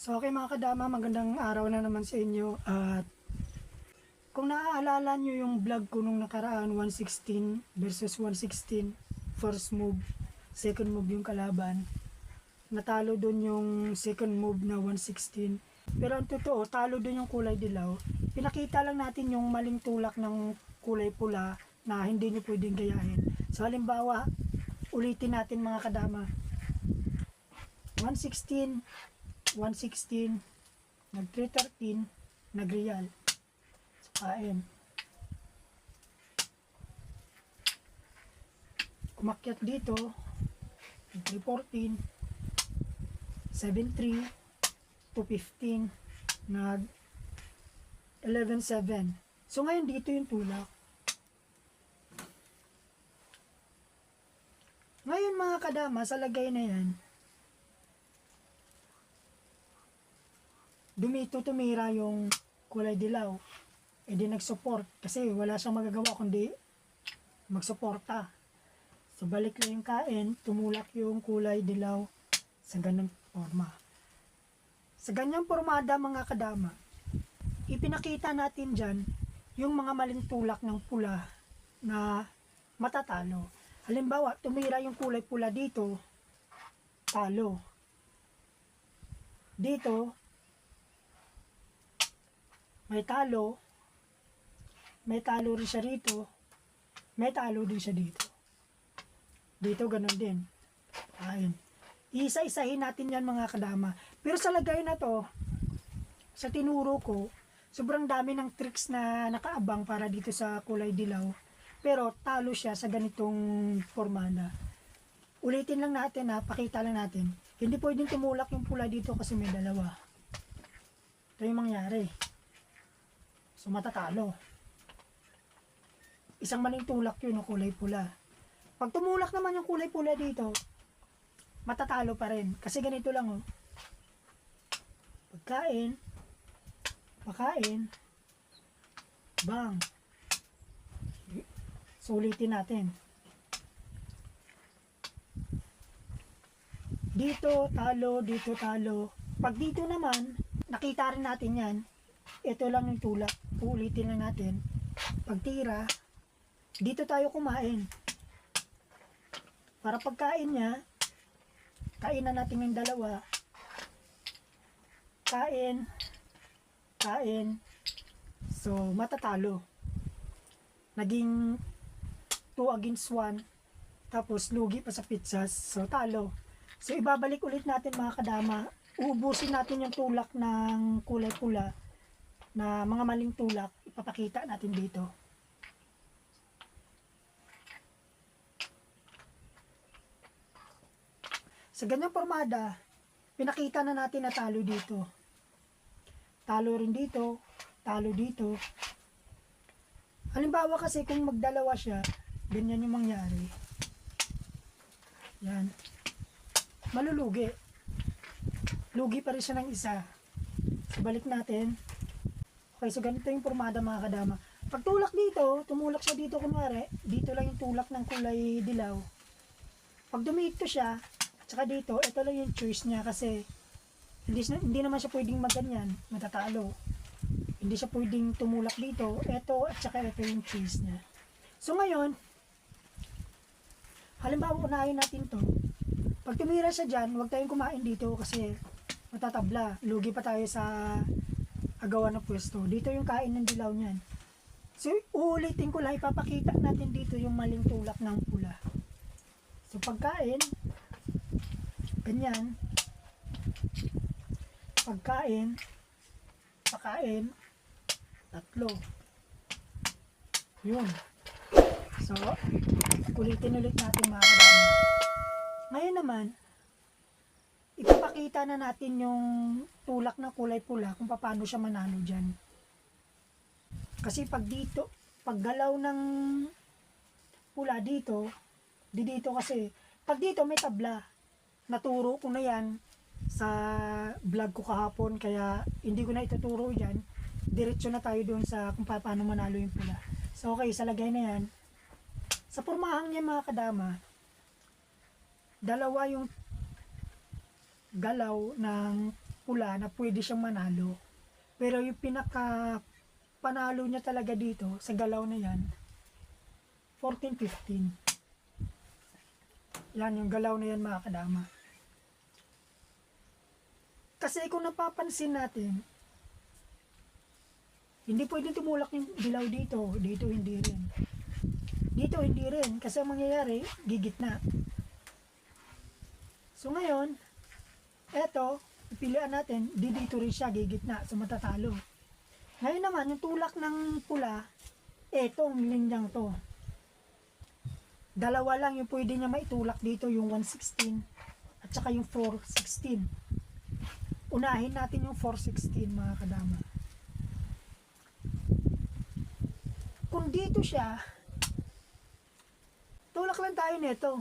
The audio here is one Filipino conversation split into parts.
So okay mga kadama, magandang araw na naman sa inyo. At kung naaalala nyo yung vlog ko nung nakaraan 116 versus 116 first move, second move yung kalaban natalo doon yung second move na 116 pero ang totoo, talo doon yung kulay dilaw. Pinakita lang natin yung maling tulak ng kulay pula na hindi nyo pwedeng gayahin. So halimbawa, ulitin natin mga kadama. 116 116 nag 313 nag real sa kain kumakyat dito 314 73 215 nag 117 so ngayon dito yung tulak. Ngayon mga kadama sa lagay na yan dumito tumira yung kulay dilaw e di nag-support. Kasi wala siyang magagawa kundi magsuporta. So balik lang yung kain tumulak yung kulay dilaw sa ganung forma. Sa ganyang formada mga kadama ipinakita natin dyan yung mga maling tulak ng pula na matatalo. Halimbawa tumira yung kulay pula dito talo. Dito may talo, may talo rin siya rito, may talo din siya dito. Dito ganun din. Ayun. Isa-isahin natin yan mga kadama. Pero sa lagay na to, sa tinuro ko, sobrang dami ng tricks na nakaabang para dito sa kulay dilaw. Pero talo siya sa ganitong formada. Ulitin lang natin ha, pakita lang natin. Hindi pwedeng tumulak yung pula dito kasi may dalawa. Ito yung mangyari. So matatalo. Isang maling tulak yun, no, kulay pula. Pag tumulak naman yung kulay pula dito, matatalo pa rin. Kasi ganito lang, oh. Pagkain, pakain, bang. Sulitin natin. Dito, talo, dito, talo. Pag dito naman, nakita rin natin yan, ito lang yung tulak. Uulitin lang natin. Pagtira, dito tayo kumain. Para pagkain niya, kainan natin yung dalawa. Kain, kain. So, matatalo. Naging 2 against 1. Tapos, lugi pa sa pizzas. So, talo. So, ibabalik ulit natin mga kadama. Uubusin natin yung tulak ng kulay pula na mga maling tulak ipapakita natin dito. Sa ganyang formada, pinakita na natin na talo dito. Talo rin dito, talo dito. Halimbawa kasi kung magdalawa siya, ganyan yung mangyari. Yan. Malulugi. Lugi pa rin siya ng isa. So, balik natin. Okay, so ganito yung formada mga kadama. Pag tulak dito, tumulak siya dito kunwari, dito lang yung tulak ng kulay dilaw. Pag dumito siya, at saka dito, ito lang yung choice niya kasi hindi, siya- hindi naman siya pwedeng maganyan, matatalo. Hindi siya pwedeng tumulak dito, ito at saka ito yung choice niya. So ngayon, halimbawa unahin natin to. Pag tumira siya dyan, huwag tayong kumain dito kasi matatabla. Lugi pa tayo sa agawan ng pwesto. Dito yung kain ng dilaw niyan. So, uulitin ko lang, ipapakita natin dito yung maling tulak ng pula. So, pagkain, ganyan. Pagkain, pakain, tatlo. Yun. So, ulitin ulit natin mga kadama. Ngayon naman, ipapakita na natin yung tulak na kulay pula kung paano siya manalo dyan. Kasi pag dito, pag galaw ng pula dito, di dito kasi, pag dito may tabla, naturo ko na yan sa vlog ko kahapon, kaya hindi ko na ituturo yan. Diretso na tayo doon sa kung pa- paano manalo yung pula. So okay, sa lagay na yan, sa pormahang niya mga kadama, dalawa yung galaw ng pula na pwede siyang manalo. Pero yung pinaka panalo niya talaga dito sa galaw na yan, 14-15. Yan, yung galaw na yan mga kadama. Kasi kung napapansin natin, hindi pwedeng tumulak yung dilaw dito. Dito hindi rin. Dito hindi rin. Kasi ang mangyayari, gigit na. So ngayon, eto, pilihan natin, di dito rin siya, gigit na. So matatalo. Ngayon naman, yung tulak ng pula, etong linyang to. Dalawa lang yung pwede niya maitulak dito, yung 116 at saka yung 416. Unahin natin yung 416 mga kadama. Kung dito siya, tulak lang tayo nito.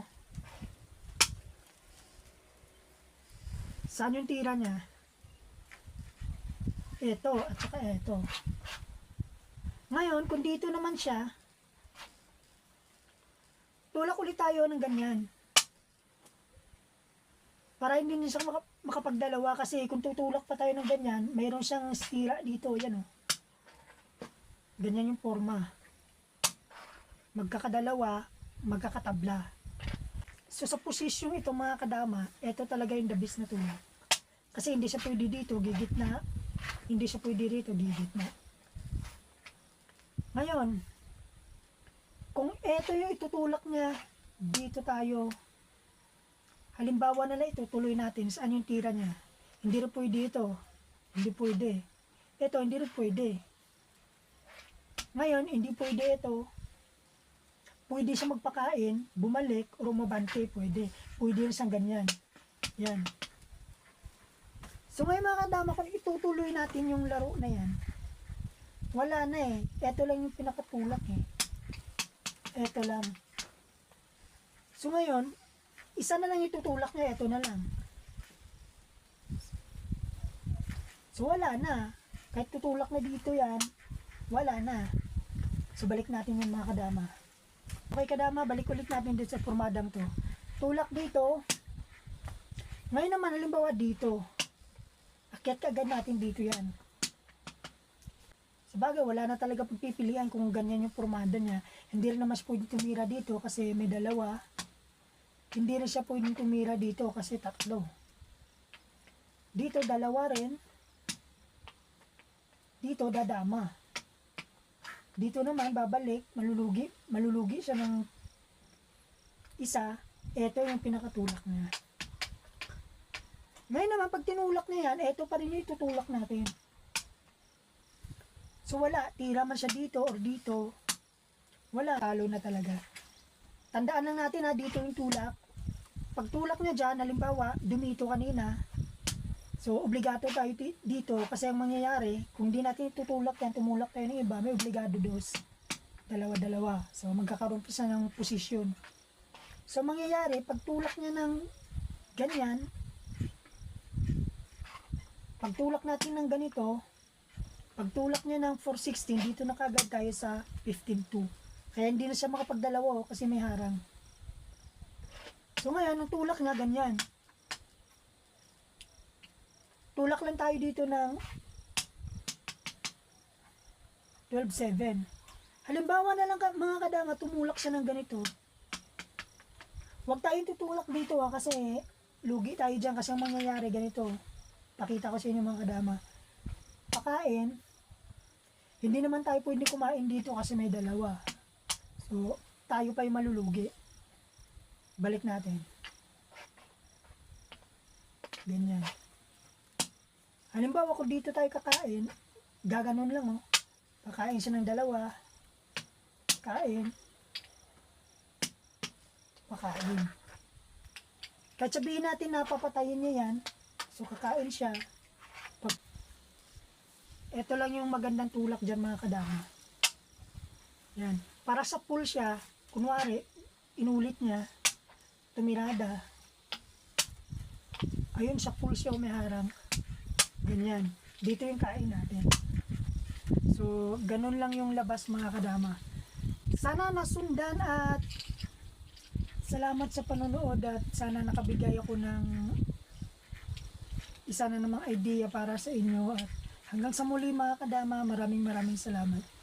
Saan yung tira niya? Ito at saka ito. Ngayon, kung dito naman siya, tulak ulit tayo ng ganyan. Para hindi niya siya maka- makapagdalawa kasi kung tutulak pa tayo ng ganyan, mayroon siyang sira dito, yan o. Ganyan yung forma. Magkakadalawa, magkakatabla. So sa posisyong ito mga kadama, ito talaga yung the best na tulak. Kasi hindi siya pwede dito, gigit na. Hindi siya pwede dito, gigit na. Ngayon, kung ito yung itutulak niya, dito tayo. Halimbawa na lang itutuloy natin, saan yung tira niya? Hindi rin pwede ito. Hindi pwede. Ito, hindi rin pwede. Ngayon, hindi pwede ito. Pwede siya magpakain, bumalik, o rumabante, pwede. Pwede rin siyang ganyan. Yan. So ngayon mga kadama, kung itutuloy natin yung laro na yan, wala na eh. Ito lang yung pinakatulak eh. Ito lang. So ngayon, isa na lang yung tutulak niya, ito na lang. So wala na. Kahit tutulak na dito yan, wala na. So balik natin yung mga kadama. Okay kadama, balik ulit natin dito sa formadam to. Tulak dito. Ngayon naman, halimbawa dito. Akyat ka natin dito yan. Sabagay, wala na talaga pagpipilian kung ganyan yung formada niya. Hindi rin naman siya pwedeng tumira dito kasi may dalawa. Hindi rin siya pwedeng tumira dito kasi tatlo. Dito dalawa rin. Dito dadama. Dito naman babalik, malulugi, malulugi siya ng isa. Ito yung pinakatulak niya. Ngayon naman, pag tinulak niya yan, ito pa rin yung itutulak natin. So wala, tira man siya dito or dito, wala, talo na talaga. Tandaan lang natin ha, dito yung tulak. Pag tulak niya dyan, halimbawa, dumito kanina, so obligato tayo dito kasi ang mangyayari, kung di natin tutulak yan, tumulak tayo ng iba, may obligado dos. Dalawa-dalawa. So magkakaroon pa siya ng posisyon. So mangyayari, pag tulak niya ng ganyan, pag tulak natin ng ganito, pag tulak niya ng 416, dito na kagad tayo sa 15.2. Kaya hindi na siya makapagdalawa oh, kasi may harang. So ngayon, ang tulak niya ganyan. Tulak lang tayo dito ng 12.7. Halimbawa na lang mga kadama, tumulak siya ng ganito. Huwag tayong tutulak dito ha, kasi lugi tayo dyan kasi ang mangyayari ganito. Pakita ko sa inyo mga kadama. Pakain, hindi naman tayo pwede kumain dito kasi may dalawa. So, tayo pa yung malulugi. Balik natin. Ganyan. Halimbawa, kung dito tayo kakain, gaganon lang, oh. Kakain siya ng dalawa. Kain. Pakain. Kahit sabihin natin na papatayin niya yan, so kakain siya. Pag... Ito lang yung magandang tulak dyan mga kadama. Yan. Para sa pool siya, kunwari, inulit niya, tumirada. Ayun, sa pool siya umiharang. Ganyan. Dito yung kain natin. So, ganun lang yung labas mga kadama. Sana nasundan at salamat sa panonood at sana nakabigay ako ng isa na namang idea para sa inyo. At hanggang sa muli mga kadama, maraming maraming salamat.